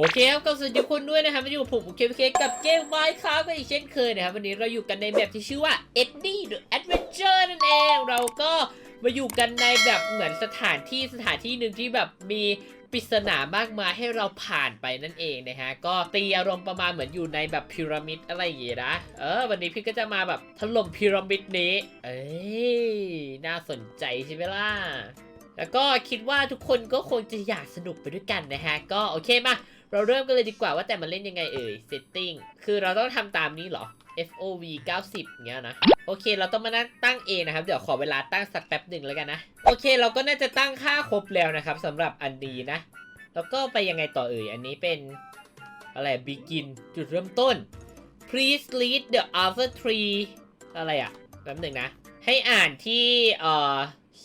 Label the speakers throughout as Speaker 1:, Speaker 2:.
Speaker 1: โอเคครับก็สวัสดีทุกคนด้วยนะครับมาอยู่กับผมเคเคกับเกมไมค์ครับกันอีกเช่นเคยนะครับวันนี้เราอยู่กันในแบบที่ชื่อว่า Eddie the Adventure นั่นเองเราก็มาอยู่กันในแบบเหมือนสถานที่สถานที่หนึ่งที่แบบมีปริศนามากมายให้เราผ่านไปนั่นเองนะฮะ ก็ตีอารมณ์ประมาณเหมือนอยู่ในแบบพีระมิดอะไรอย่างเงี้ยนะ เออ วันนี้พี่ก็จะมาแบบถล่มพีระมิดนี้ เอ้ยน่าสนใจใช่ไหมล่ะแล้วก็คิดว่าทุกคนก็คงจะอยากสนุกไปด้วยกันนะฮะ ก็โอเคมา เราเริ่มกันเลยดีกว่าว่าแต่มันเล่นยังไงเอ่ย setting คือเราต้องทำตามนี้เหรอ FOV 90เงี้ยนะ โอเค เราต้องมานั่งตั้งเองนะครับ เดี๋ยวขอเวลาตั้งสักแป๊บหนึ่งแล้วกันนะ โอเค เราก็น่าจะตั้งค่าครบแล้วนะครับสำหรับอันนี้นะ แล้วก็ไปยังไงต่อเอ่ย อันนี้เป็นอะไร begin จุดเริ่มต้น please read the other three อะไรอะแป๊บหนึ่งนะ ให้อ่านที่เอ่อ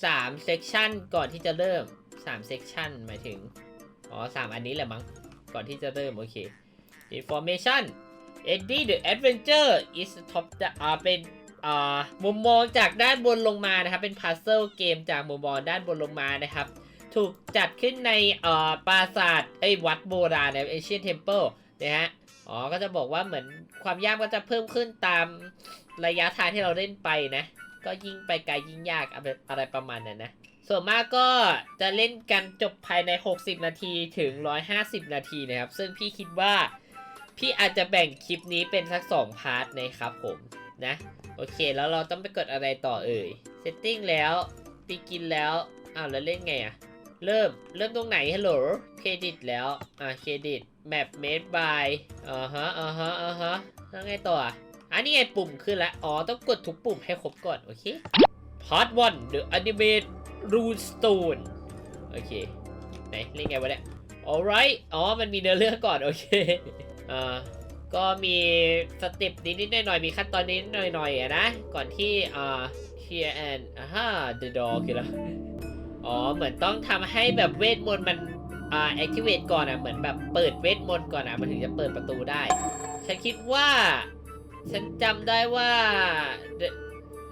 Speaker 1: สาม section ก่อนที่จะเริ่มสาม section หมายถึง อ๋อสามอันนี้แหละมั้ง ก่อนที่จะเริ่ม โอเค information Eddie the Adventure is top อ่าเป็นอ่ามุมมองจากด้านบนลงมานะครับ เป็น puzzle เกมจากมุมมองด้านบนลงมานะครับ ถูกจัดขึ้นในเอ่อปราสาทเอ้วัดโบราณใน Ancient Temple นะฮะอ๋อ ก็จะบอกว่าเหมือนความยากก็จะเพิ่มขึ้นตามระยะทางที่เราเล่นไปนะ ก็ยิ่งไปไกลยิ่งยากอะไรประมาณนั้นนะ ส่วนมากก็จะเล่นกันจบภายใน 60 นาทีถึง 150 นาทีนะครับ ซึ่งพี่คิดว่าพี่อาจจะแบ่งคลิปนี้เป็นสัก 2 พาร์ทนะครับผมนะ โอเคแล้วเราต้องไปกดอะไรต่อเอ่ย Setting แล้วปีกินแล้วอ้าวแล้วเล่นไงอะเริ่ม เริ่มตรงไหนฮัลโหลเครดิตแล้ว อ่าเครดิต map made by อ่าฮะอ่าฮะอ่าฮะแล้วไงต่ออันนี้ไงปุ่มขึ้นแล้วอ๋อ ต้องกดทุกปุ่มให้ครบก่อน โอเค Part 1 The Animate Rune Stone โอเค ไหนเล่นไงวะเนี่ย alright อ๋อ มันมีเนื้อเรื่องก่อน โอเคอ่าก็มีสเต็ปนิดๆหน่อยๆมีขั้นตอนนิดๆหน่อยๆอะนะ ก่อนที่อ่า clear and อ่าฮะ the door คืออะไรอ๋อ เหมือนต้องทำให้แบบเวทมนต์มันอ่า activate ก่อนอะ เหมือนแบบเปิดเวทมนต์ก่อนอะ มันถึงจะเปิดประตูได้ ฉันคิดว่า ฉันจำได้ว่า the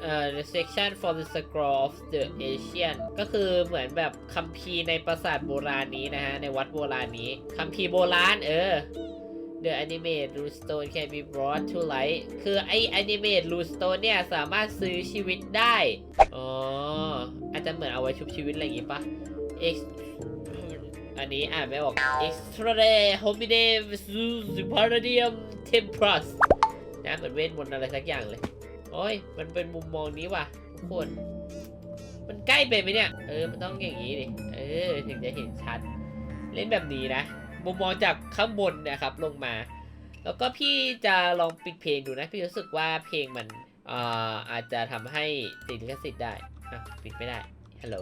Speaker 1: เอ่อ the section for the scroll of the Asian ก็คือเหมือนแบบคัมภีร์ในปราสาทโบราณนี้นะฮะ ในวัดโบราณนี้คัมภีร์โบราณ เออ The animate rune stone can be brought to light คือไอ animate rune stone เนี่ย สามารถซื้อชีวิตได้ อ๋อ อาจจะเหมือนเอาไว้ชุบชีวิตอะไรอย่างงี้ปะ Ex อันนี้อ่านไม่ออก extra homine superium templus นะเหมือนเวทมนต์อะไรสักอย่างเลย โอ้ย มันเป็นมุมมองนี้ว่ะทุกคน มันใกล้ไปไหมเนี่ย เออ มันต้องอย่างนี้ดิ เออ ถึงจะเห็นชัด เล่นแบบนี้นะ มุมมองจากข้างบนนะครับลงมา แล้วก็พี่จะลองปิดเพลงดูนะ พี่รู้สึกว่าเพลงมันอ่าอาจจะทำให้ติดลิขสิทธิ์ได้อะปิดไม่ได้ ฮัลโหล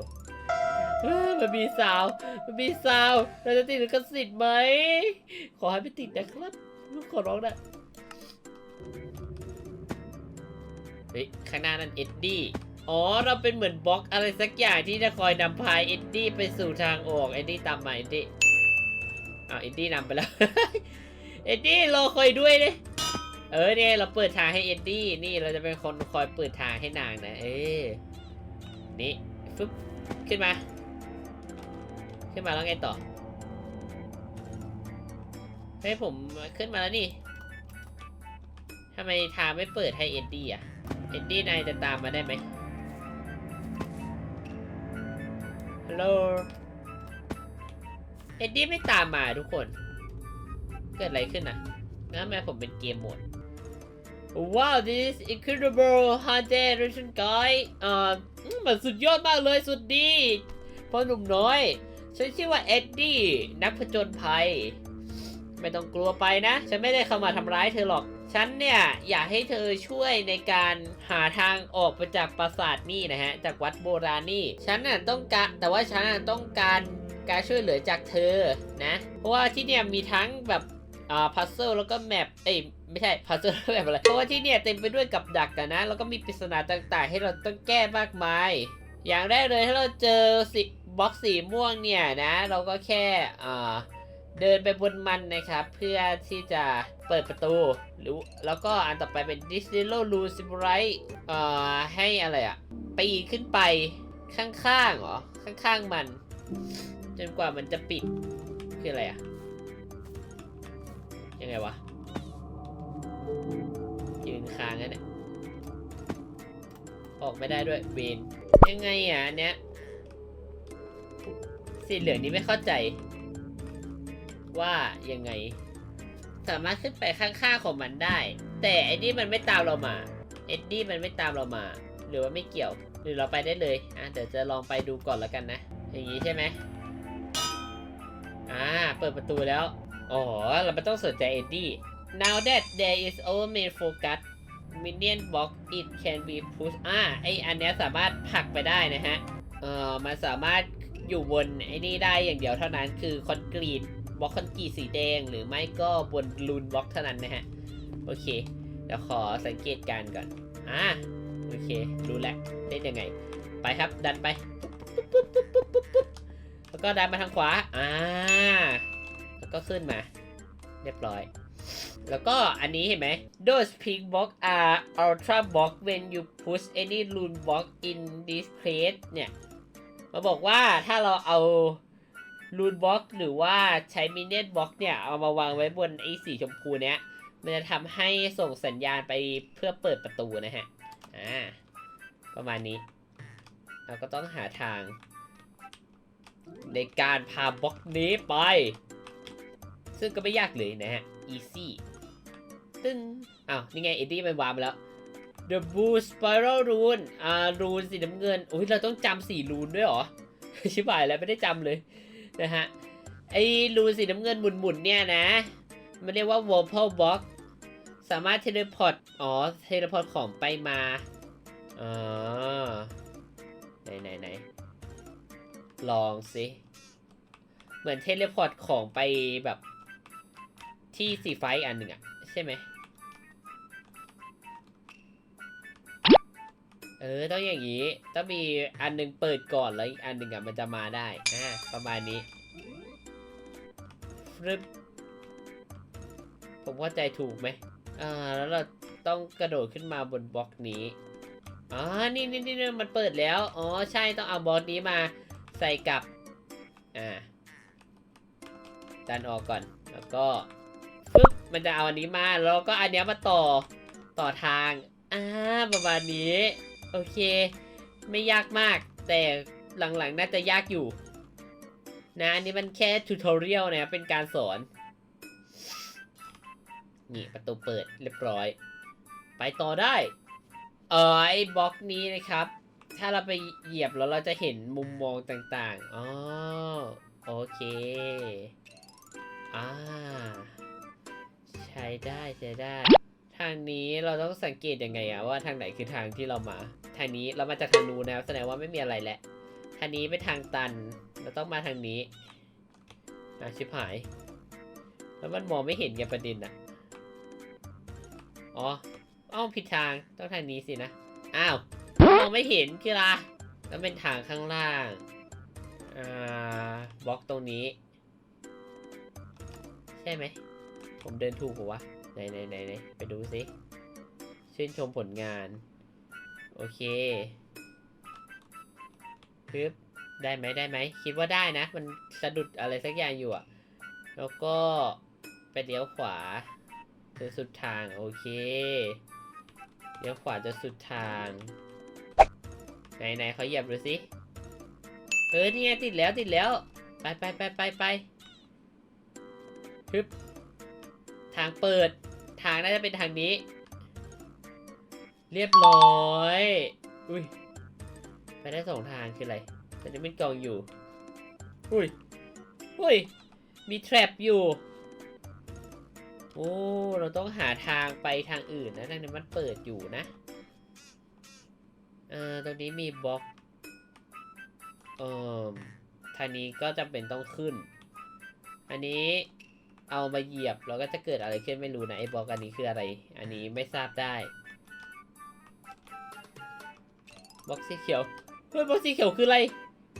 Speaker 1: เอ้อมันมีซาวด์มันมีซาวด์เราจะติดลิขสิทธิ์ไหม ขอให้ไม่ติดนะครับ ขอร้องนะเฮ้ยข้างหน้านั่นเอ็ดดี้อ๋อเราเป็นเหมือนบล็อกอะไรสักอย่างที่จะคอยนำพาเอ็ดดี้ไปสู่ทางออกเอ็ดดี้ตามมาเอ็ดดี้อ้าวเอ็ดดี้นำไปแล้วเอ็ดดี้รอคอยด้วยดิเออเนี่ยเราเปิดทางให้เอ็ดดี้นี่เราจะเป็นคนคอยเปิดทางให้นางนะ เออนี่ฟึบขึ้นมา ขึ้นมาแล้วไงต่อเฮ้ยผมขึ้นมาแล้วนี่ทำไมทางไม่เปิดให้เอ็ดดี้อะ เอ็ดดี้นายจะตามมาได้ไหมฮัลโหล เอ็ดดี้ไม่ตามมาทุกคน เกิดอะไรขึ้นนะแล้วทำไมผมเป็นเกมโหมดว้าว this is incredible haunted Russian guy เอ่ออืมมันสุดยอดมากเลยสุดดีพ่อหนุ่มน้อยฉันชื่อว่าเอ็ดดี้นักผจญภัย ไม่ต้องกลัวไปนะ ฉันไม่ได้เข้ามาทำร้ายเธอหรอก ฉันเนี่ยอยากให้เธอช่วยในการหาทางออกไปจากปราสาทนี่นะฮะ จากวัดโบราณนี่ ฉันน่ะต้องการแต่ว่าฉันน่ะต้องการการช่วยเหลือจากเธอนะ เพราะว่าที่เนี่ยมีทั้งแบบอ่าพัซเซิลแล้วก็แมปเอ้ยไม่ใช่พัซเซิลแมปอะไร เพราะว่าที่เนี่ยเต็มไปด้วยกับดักนะ แล้วก็มีปริศนาต่างๆ ให้เราต้องแก้มากมาย อย่างแรกเลยถ้าเราเจอสิบล็อกสีม่วงเนี่ยนะ เราก็แค่อ่า เดินไปบนมันนะครับ เพื่อที่จะเปิดประตูหรือแล้วก็อันต่อไปเป็น d i s t i l l o l u c i b r i t e เอ่อให้อะไรอะปีนขึ้นไปข้างๆเหรอ ข้างๆมัน จนกว่ามันจะปิด คืออะไรอะยังไงวะ ยืนค้างกันเนี่ย ออกไม่ได้ด้วยเวนยังไงอะเนี้ยสีเหลืองนี้ไม่เข้าใจ ว่ายังไง สามารถขึ้นไปข้างๆของมันได้ แต่ไอ้นี่มันไม่ตามเรามา เอ็ดดี้มันไม่ตามเรามา หรือว่าไม่เกี่ยว หรือเราไปได้เลยอะเดี๋ยวจะลองไปดูก่อนแล้วกันนะ อย่างนี้ใช่ไหมอ่าเปิดประตูแล้วอ๋อเราไม่ต้องสนใจเอ็ดดี้ now that there is our main focus minion box it can be pushed อ่าไออันเนี้ยสามารถผลักไปได้นะฮะเออมันสามารถอยู่บนไอ้นี่ได้อย่างเดียวเท่านั้นคือคอนกรีต บล็อกคอนกรีตสีแดง หรือไม่ก็บนลูนบล็อกเท่านั้นนะฮะ โอเค เดี๋ยวขอสังเกตการณ์ก่อน อ่า โอเค รู้แล้วเล่นยังไง ไปครับ ดันไปปุ๊บปุ๊บปุ๊บปุ๊บปุ๊บปุ๊บแล้วก็ดันมาทางขวา อ่า แล้วก็ขึ้นมา เรียบร้อยแล้วก็อันนี้เห็นไหม those pink box are ultra box when you push any rune box in this place เนี่ย มาบอกว่าถ้าเราเอา rune box หรือว่าใช้ minion box เนี่ย เอามาวางไว้บนไอ้สีชมพูเนี้ย มันจะทำให้ส่งสัญญาณไปเพื่อเปิดประตูนะฮะ อ่า ประมาณนี้ เราก็ต้องหาทาง ในการพาบล็อกนี้ไป ซึ่งก็ไม่ยากเลยนะฮะ easy ตึ้งอ้าวนี่ไงเอ็ดดี้มันวางมแล้ว The Blue Spiral Rune อ่ารูนสีน้ำเงิน อุ้ยเราต้องจำสี่รูนด้วยเหรอ ชิบหายแล้วไม่ได้จำเลย นะฮะไอ้รูสีน้ำเงินหมุนๆเนี่ยนะ มันเรียกว่า Warple Box สามารถเทเลพอร์ตอ๋อ เทเลพอร์ตของไปมาอ๋อไหนไหนไหนลองสิเหมือนเทเลพอร์ตของไปแบบที่สีไฟอันหนึ่งอะใช่ไหม เออต้องอย่างนี้ต้องมีอันหนึงเปิดก่อนแล้วอีกอันหนึ่งอะมันจะมาได้อ่าประมาณนี้ฟรึบผมเข้าใจถูกไหมอ่าแล้วเราต้องกระโดดขึ้นมาบนบล็อกนี้อ๋อนี่นี่นี่นี่มันเปิดแล้วอ๋อใช่ต้องเอาบล็อกนี้มาใส่กับอ่าดันออกก่อนแล้วก็ฟึบมันจะเอาอันนี้มาแล้วก็อันเนี้ยมาต่อต่อทางอ่าประมาณนี้ โอเค ไม่ยากมาก แต่หลังๆ น่าจะยากอยู่ นะอันนี้มันแค่ทูตอเรียลนะเป็นการสอน นี่ประตูเปิดเรียบร้อย ไปต่อได้ เออไอ้บล็อกนี้นะครับ ถ้าเราไปเหยียบแล้วเราจะเห็นมุมมองต่างๆอ๋อโอเคอ่าใช้ได้ใช้ได้ ทางนี้เราต้องสังเกตยังไงอะว่าทางไหนคือทางที่เรามา ทางนี้เรามาจากทางนู้นนะแสดงว่าไม่มีอะไรแหละ ทางนี้เป็นทางตัน เราต้องมาทางนี้อะชิบหาย แล้วมันมองไม่เห็นไงประเด็นอะอ๋ออ้าวผิดทางต้องทางนี้สินะ อ้าวมองไม่เห็นคืออะไรแล้วเป็นทางข้างล่าง อ่าบล็อกตรงนี้ ใช่ไหม ผมเดินถูกปะวะไห นไหนไหนไหนไปดูสิชื่นชมผลงาน โอเคปึ๊บได้ไหมได้ไหม คิดว่าได้นะ มันสะดุดอะไรสักอย่างอยู่อะแล้วก็ไปเลี้ยวขวาจนสุดทาง โอเค เลี้ยวขวาจนสุดทาง ไหนไหนเขาเหยียบดูสิเออนี่ไงติดแล้วติดแล้ว ไปไปไปไปไปปึ๊บทางเปิด ทางน่าจะเป็นทางนี้ เรียบร้อย อุ้ย ไปได้สองทางคืออะไรแต่นี่เป็นกลองอยู่ อุ้ย อุ้ย มีแทรปอยู่ โอ้ เราต้องหาทางไปทางอื่นนะทางนี้มันเปิดอยู่นะ เอ่อ ตรงนี้มีบล็อก เอ่อ ทางนี้ก็จำเป็นต้องขึ้น อันนี้ เอามาเหยียบแล้วก็จะเกิดอะไรขึ้นไม่รู้นะไอ้บล็อกอันนี้คืออะไร อันนี้ไม่ทราบได้บล็อกสีเขียวเฮ้ยบล็อกสีเขียวคืออะไร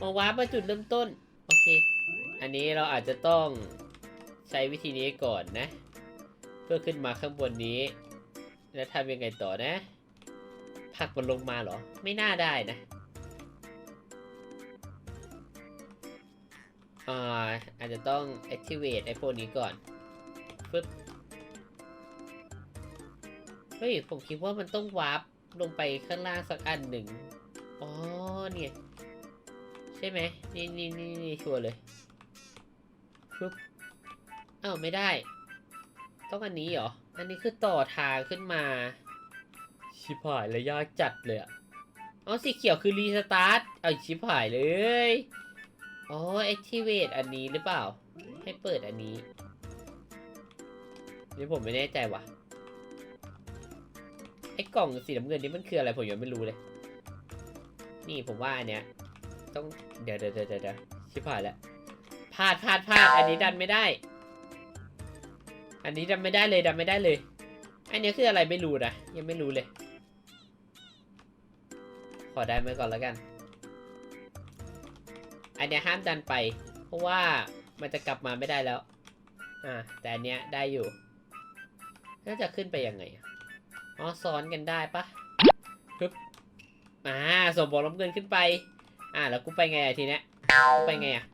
Speaker 1: มาวาร์ปมาจุดเริ่มต้นโอเค อันนี้เราอาจจะต้องใช้วิธีนี้ก่อนนะ เพื่อขึ้นมาข้างบนนี้ แล้วทำยังไงต่อนะผักมันลงมาเหรอ ไม่น่าได้นะ อ่าอาจจะต้อง activate ไอ้พวกนี้ก่อนปึ๊บเฮ้ย ผมคิดว่ามันต้องวาร์ปลงไปข้างล่างสักอันหนึ่ง อ๋อ เนี่ย ใช่ไหม นี่นี่นี่นี่ชัวร์เลยปึ๊บอ้าว ไม่ได้ ต้องอันนี้เหรอ อันนี้คือต่อทางขึ้นมา ชิบหายเลยยากจัดเลยอะอ๋อ สีเขียวคือรีสตาร์ท เอาชิบหายเลย อ๋อ activate อันนี้หรือเปล่า ให้เปิดอันนี้ นี่ผมไม่แน่ใจว่ะ ไอ้กล่องสีน้ำเงินนี่มันคืออะไรผมยังไม่รู้เลย นี่ผมว่าอันเนี้ย ต้อง เดี๋ยวเดี๋ยวเดี๋ยวเดี๋ยวชิบหายแล้วพลาดพลาดพลาดอันนี้ดันไม่ได้ อันนี้ดันไม่ได้เลยดันไม่ได้เลย อันนี้คืออะไรไม่รู้นะยังไม่รู้เลย ขอได้ไหมก่อนแล้วกัน อันเนี้ยห้ามดันไป เพราะว่ามันจะกลับมาไม่ได้แล้ว อ่า แต่อันเนี้ยได้อยู่ น่าจะขึ้นไปยังไง อ๋อ ซ้อนกันได้ปะปึ๊บ อ่าส่งบอลล้มเงินขึ้นไป อ่า แล้วกูไปไงอทีเนี้ย กูไปไงอะ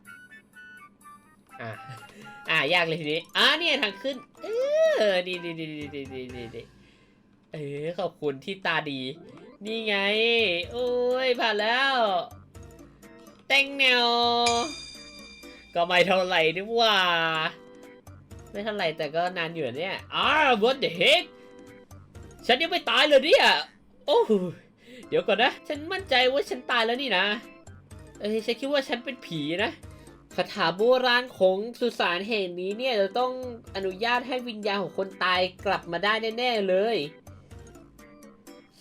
Speaker 1: อ่า อ่า ยากเลยทีนี้ อ่าเนี่ยทางขึ้น เออ ดีดีดีดีดีดีดีเออ ขอบคุณที่ตาดี นี่ไง โอ้ย ผ่านแล้ว เต็งแนวก็ไม่เท่าไหร่นี่ว่า ไม่เท่าไหร่แต่ก็นานอยู่เนี่ยอ้าว what the heck ฉันยังไม่ตายเลยเนี่ย โอ้เดี๋ยวก่อนนะ ฉันมั่นใจว่าฉันตายแล้วนี่นะ เอ้ยฉันคิดว่าฉันเป็นผีนะคาถาโบราณของสุสานแห่งนี้เนี่ยจะต้องอนุญาตให้วิญญาณของคนตายกลับมาได้แน่ๆเลย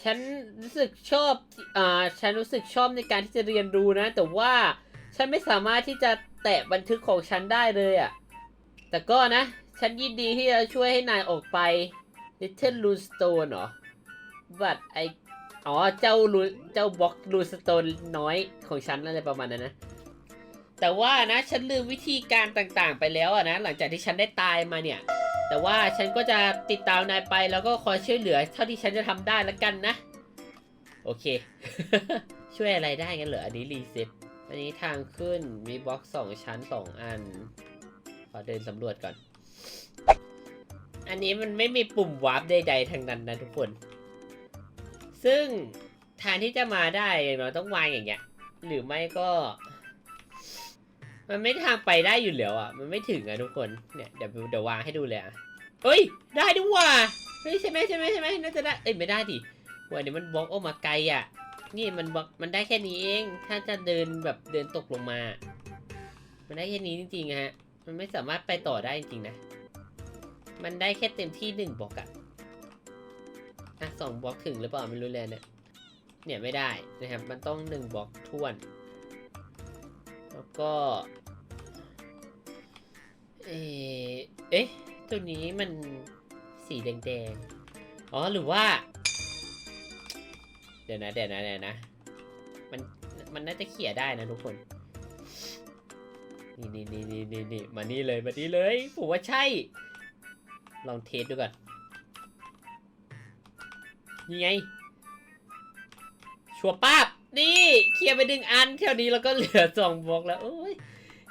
Speaker 1: ฉันรู้สึกชอบอ่าฉันรู้สึกชอบในการที่จะเรียนรู้นะ แต่ว่าฉันไม่สามารถที่จะแตะบันทึกของฉันได้เลยอะ่ะ แต่ก็นะ ฉันยินดีที่จะช่วยให้นายออกไป Little Rune Stone เหรอ บัตไออ๋อ เจ้ารูเจ้าบล็อกรูสโตนน้อยของฉันอะไรประมาณนั้นนะ แต่ว่านะ ฉันลืมวิธีการต่างๆ ไปแล้วอะนะ หลังจากที่ฉันได้ตายมาเนี่ย แต่ว่าฉันก็จะติดตามนายไปแล้วก็คอยช่วยเหลือ เท่าที่ฉันจะทำได้แล้วกันนะ โอเค ช่วยอะไรได้กันเหรออันนี้รีเซ็ตอันนี้ทางขึ้นมีบล็อกสองชั้นสองอัน ขอเดินสำรวจก่อน อันนี้มันไม่มีปุ่มวาร์ปใดๆทั้งนั้นนะทุกคน ซึ่งทางที่จะมาได้เราต้องวางอย่างเงี้ย หรือไม่ก็ มันไม่ทางไปได้อยู่แล้วอะ มันไม่ถึงอะทุกคน เนี่ยเดี๋ยวเดี๋ยววางให้ดูเลยอะเอ้ย ได้ด้วยว่ะเฮ้ยใช่ไหมใช่ไหมใช่ไหมน่าจะได้ เอ้ยไม่ได้ดิวันนี้มันบล็อกออกมาไกลอะ นี่มันบล็อกมันได้แค่นี้เอง ถ้าจะเดินแบบเดินตกลงมา มันได้แค่นี้จริงๆฮะ มันไม่สามารถไปต่อได้จริงๆนะ มันได้แค่เต็มที่หนึ่งบล็อกอะอะสองบล็อกถึงหรือเปล่าไม่รู้เลยเนี่ย เนี่ยไม่ได้นะครับ มันต้องหนึ่งบล็อกท้วน แล้วก็ เอเอ๊ะ ตัวนี้มันสีแดงๆ อ๋อ หรือว่า เดี๋ยวนะ เดี๋ยวนะ เดี๋ยวนะ มัน มันน่าจะเขี่ยได้นะทุกคน นี่นี่นี่นี่นี่นี่มานี่เลย มานี่เลย ผมว่าใช่ ลองเทสดูก่อนนี่ไง ชัวป้าบ นี่เคลียร์ไปดึงอันเท่านี้แล้วก็เหลือสองบล็อกแล้วโอ้ย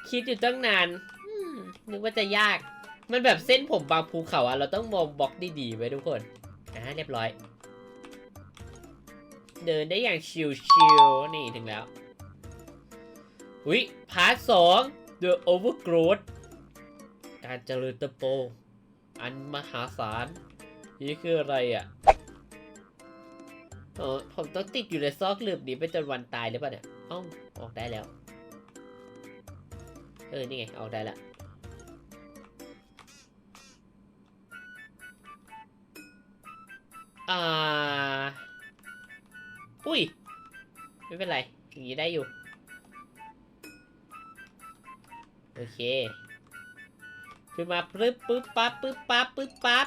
Speaker 1: คิดอยู่ตั้งนานนึกว่าจะยาก มันแบบเส้นผมบางภูเขาอะเราต้องมองบล็อกดีๆไว้ทุกคนอ่าเรียบร้อย เดินได้อย่างชิวๆนี่ถึงแล้วอุ้ยพาร์ทสอง The Overgrowth การเจริญเติบโตอันมหาศาล นี่คืออะไรอะ เออผมต้องติดอยู่ในซอกหลืบนี้ไปจนวันตายหรือเปล่าเนี่ยอ้าวออกได้แล้ว เออ นี่ไง ออกได้ละอ่า อุ้ย ไม่เป็นไร อย่างนี้ได้อยู่ โอเค ขึ้นมาปึ๊บปึ๊บปั๊บปึ๊บปั๊บปึ๊บปั๊บ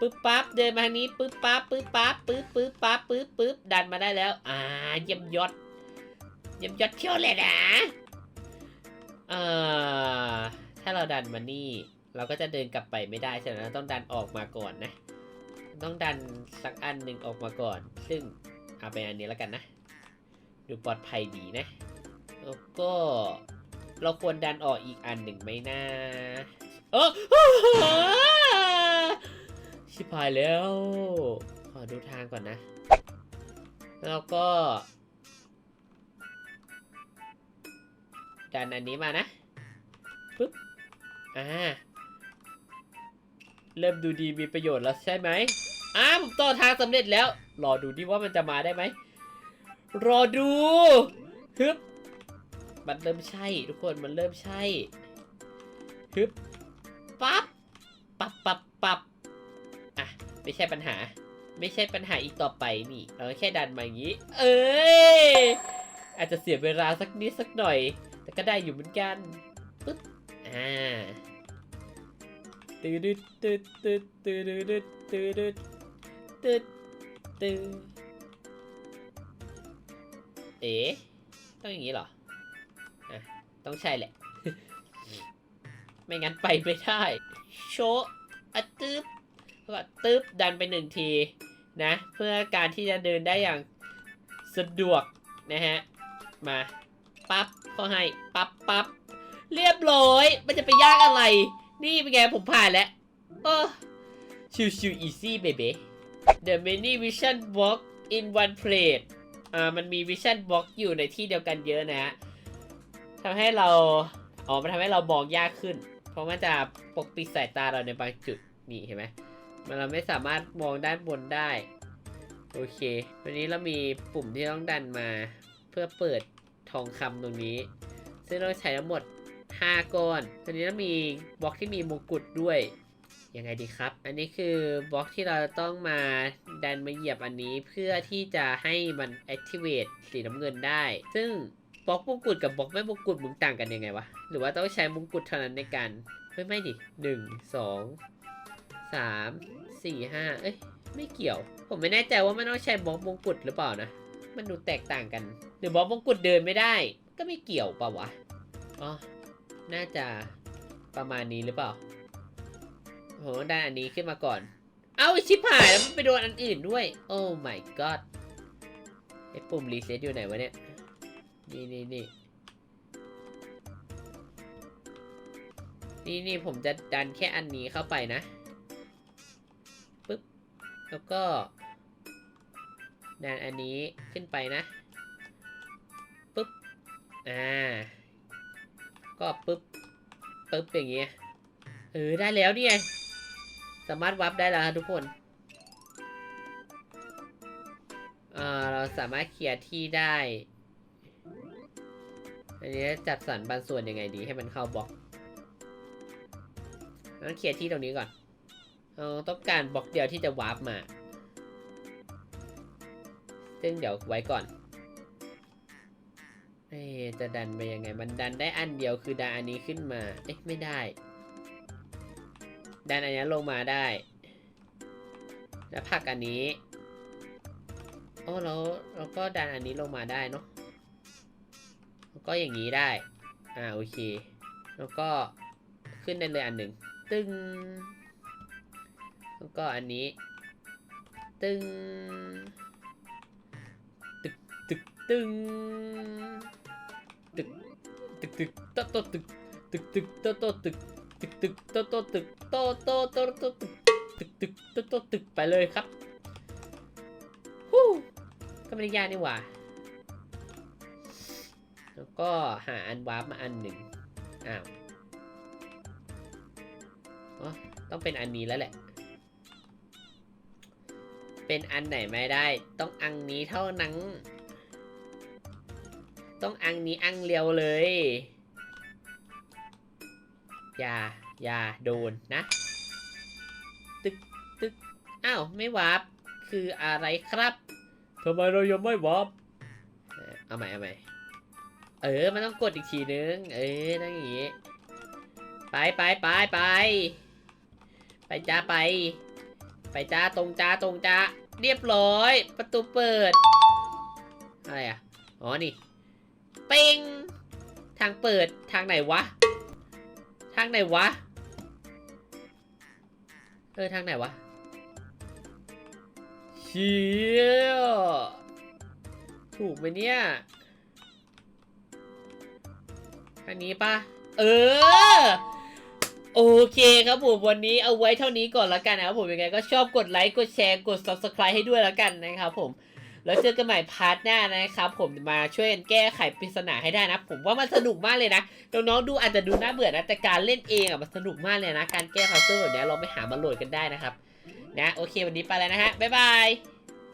Speaker 1: ปึ๊บปั๊บเดินมาทางนี้ปึ๊บปั๊บปึ๊บปั๊บปึ๊บปึ๊บปั๊บปึ๊บปึ๊บดันมาได้แล้ว อ่าเยี่ยมยอดเยี่ยมยอดเที่ยวเลยนะเอ่อถ้าเราดันมานี่ เราก็จะเดินกลับไปไม่ได้ฉะนั้นต้องดันออกมาก่อนนะ ต้องดันสักอันหนึ่งออกมาก่อน ซึ่งเอาไปอันนี้แล้วกันนะ ดูปลอดภัยดีนะแล้วก็เราควรดันออกอีกอันหนึ่งไหมนะเออ ชิบหายแล้ว ขอดูทางก่อนนะ แล้วก็ดันอันนี้มานะปึ๊บอ่าเริ่มดูดีมีประโยชน์แล้วใช่ไหมอ้าผมต่อทางสำเร็จแล้ว รอดูดิว่ามันจะมาได้ไหม รอดูฮึบมันเริ่มใช่ ทุกคนมันเริ่มใช่ฮึบปั๊บ ไม่ใช่ปัญหา ไม่ใช่ปัญหาอีกต่อไปนี่ เราแค่ดันมาอย่างนี้ เอ้ยอาจจะเสียเวลาสักนิดสักหน่อย แต่ก็ได้อยู่เหมือนกันปึ๊บอ่าตืดตืดตืดตืดตืดตืดตืดตืดตืดเอ๋ต้องอย่างนี้เหรออะต้องใช่แหละ ไม่งั้นไปไม่ได้ โชะอะตึ๊บ แล้วก็ตึ๊บดันไปหนึ่งทีนะ เพื่อการที่จะเดินได้อย่างสะดวกนะฮะ มาปั๊บก็ให้ปั๊บปั๊บเรียบร้อย มันจะไปยากอะไร นี่เป็นไงผมผ่านแล้วโอ้ชิวชิวอีซี่เบเบ้ The many vision box in one plate อ่า มันมี vision box อยู่ในที่เดียวกันเยอะนะฮะทำให้เรา อ๋อ มันทำให้เรามองยากขึ้น เพราะมันจะปกปิดสายตาเราในบางจุด นี่เห็นไหม เราไม่สามารถมองด้านบนได้ โอเค วันนี้เรามีปุ่มที่ต้องดันมา เพื่อเปิดทองคำตรงนี้ ซึ่งเราใช้ทั้งหมด 5ก้อนตอนนี้เรามีบล็อกที่มีมงกุฎด้วยยังไงดีครับ อันนี้คือบล็อกที่เราต้องมาดันมาเหยียบอันนี้เพื่อที่จะให้มัน activate สีน้ำเงินได้ ซึ่งบล็อกมงกุฎกับบล็อกไม่มงกุฎมึงต่างกันยังไงวะ หรือว่าต้องใช้มงกุฎเท่านั้นในการเฮ้ยไม่ดิหนึ่งสอง สามสี่ห้าเอ้ย ไม่เกี่ยว ผมไม่แน่ใจว่ามันต้องใช้บล็อกมงกุฎหรือเปล่านะ มันดูแตกต่างกัน หรือบล็อกมงกุฎเดินไม่ได้ ก็ไม่เกี่ยวเปล่าวะ อ๋อ น่าจะประมาณนี้หรือเปล่าโหได้อันนี้ขึ้นมาก่อน เอาชิบหายแล้วมันไปโดนอันอื่นด้วย โอ้ my god ไอปุ่มรีเซ็ตอยู่ไหนวะเนี่ย นี่นี่นี่นี่นี่ผมจะดันแค่อันนี้เข้าไปนะ แล้วก็ดันอันนี้ขึ้นไปนะปึ๊บอ่าก็ปึ๊บปึ๊บอย่างเงี้ยเออได้แล้วนี่ไงสามารถวับได้แล้วทุกคนเอ่าเราสามารถเคลียร์ที่ได้ อันนี้จัดสรรปันส่วนยังไงดีให้มันเข้าบล็อกต้องเคลียร์ที่ตรงนี้ก่อน เราต้องการบล็อกเดียวที่จะวาร์ปมา ซึ่งเดี๋ยวไว้ก่อนเอ๊จะดันไปยังไง มันดันได้อันเดียวคือดันอันนี้ขึ้นมา เอ๊ะไม่ได้ ดันอันนี้ลงมาได้ แล้วผักอันนี้โอ้แล้วเราก็ดันอันนี้ลงมาได้เนาะแล้วก็อย่างนี้ได้ อ่าโอเค แล้วก็ขึ้นได้เลยอันหนึ่งตึ้ง แล้วก็อันนี้ ตึงตึกตึกตึงตึกตึกตึกโตโตตึกตึกตึกโตโตตึกตึกตึกโตโตตึกโตโตโตโตตึกตึกตึกโตโตตึกไปเลยครับฮู้ก็ไม่ได้ยากนี่หว่า แล้วก็หาอันวาร์ปมาอันหนึ่งอ้าวอ๋อต้องเป็นอันนี้แล้วแหละ เป็นอันไหนไม่ได้ ต้องอันนี้เท่านั้น ต้องอังนี้อังเรียวเลย อย่า อย่าโดนนะ ตึกตึกอ้าว ไม่วาร์ปคืออะไรครับทำไมเรายังไม่วาร์ปเออเอาใหม่เอาใหม่เออ มันต้องกดอีกทีนึง เออต้องอย่างงี้ ไปไปไปไป ไปจ้าไป ไปจ้าตรงจ้าตรงจ้าเรียบร้อย ประตูเปิด อะไรอะ อ๋อนี่เป้งทางเปิดทางไหนวะ ทางไหนวะ เออทางไหนวะเชี่ยถูกไหมเนี่ยทางนี้ปะเออ โอเคครับผมวันนี้เอาไว้เท่านี้ก่อนละกันนะครับผมยังไงก็ชอบกดไลค์กดแชร์กด subscribe ให้ด้วยละกันนะครับผมแล้วเจอกันใหม่พาร์ทหน้านะครับผมมาช่วยกันแก้ไขปริศนาให้ได้นะ ผมว่ามันสนุกมากเลยนะน้องๆดูอาจจะดูน่าเบื่อนะแต่การเล่นเองอะมันสนุกมากเลยนะ การแก้พัซเซิลแบบเนี้ยเราไปหามาโหลดกันได้นะครับ นะโอเควันนี้ไปแล้วนะฮะบ๊ายบาย